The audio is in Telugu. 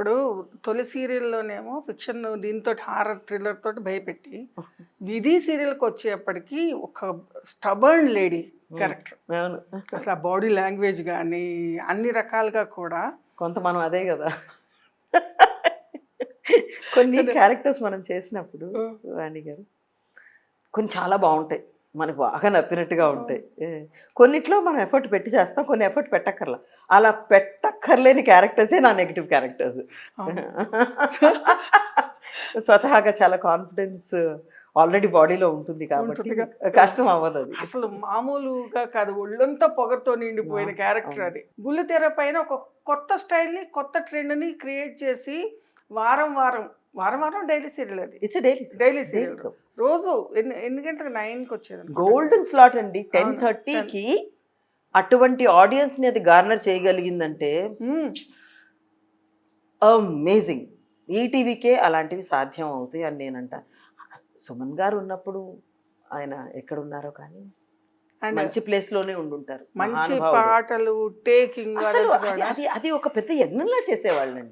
ఇప్పుడు తొలి సీరియల్లోనేమో ఫిక్షన్ దీంతో హారర్ థ్రిల్లర్ తోటి భయపెట్టి విధి సీరియల్కి వచ్చేప్పటికి ఒక స్టబర్న్ లేడీ క్యారెక్టర్. అసలు ఆ బాడీ లాంగ్వేజ్ కానీ అన్ని రకాలుగా కూడా కొంత మనం అదే కదా. కొన్ని క్యారెక్టర్స్ మనం చేసినప్పుడు వాణి గారు కొన్ని చాలా బాగుంటాయి. మనకు బాగా నప్పినట్టుగా ఉంటాయి కొన్నిట్లో మనం ఎఫర్ట్ పెట్టి చేస్తాం కొన్ని ఎఫర్ట్ పెట్టక్కర్లా అలా పెట్టక్కర్లేని క్యారెక్టర్సే నా నెగిటివ్ క్యారెక్టర్స్. స్వతహాగా చాలా కాన్ఫిడెన్స్ ఆల్రెడీ బాడీలో ఉంటుంది కాబట్టి. కష్టం అవ్వదు అది అసలు మామూలుగా కాదు ఒళ్ళంతా పొగతో నిండిపోయిన క్యారెక్టర్. అది బుల్లితెర పైన ఒక కొత్త స్టైల్ని కొత్త ట్రెండ్ని క్రియేట్ చేసి వారం వారం వారం వారం డైలీ సీరియల్ అది. It's daily daily serial. రోజు ఎన్ని ఎన్ని గంటలకు నైన్కి వచ్చేది. గోల్డెన్ స్లాట్ అండి. టెన్ థర్టీకి అటువంటి ఆడియన్స్ని అది గార్నర్ చేయగలిగిందంటే. అమేజింగ్ ఈటీవీకే అలాంటివి సాధ్యం అవుతాయి అని నేనంట. సుమన్ గారు ఉన్నప్పుడు ఆయన ఎక్కడున్నారో కానీ మంచి ప్లేస్లోనే ఉండుంటారు. మంచి. పాటలు టేకింగ్ అది అది ఒక పెద్ద యజ్ఞంలా చేసేవాళ్ళండి.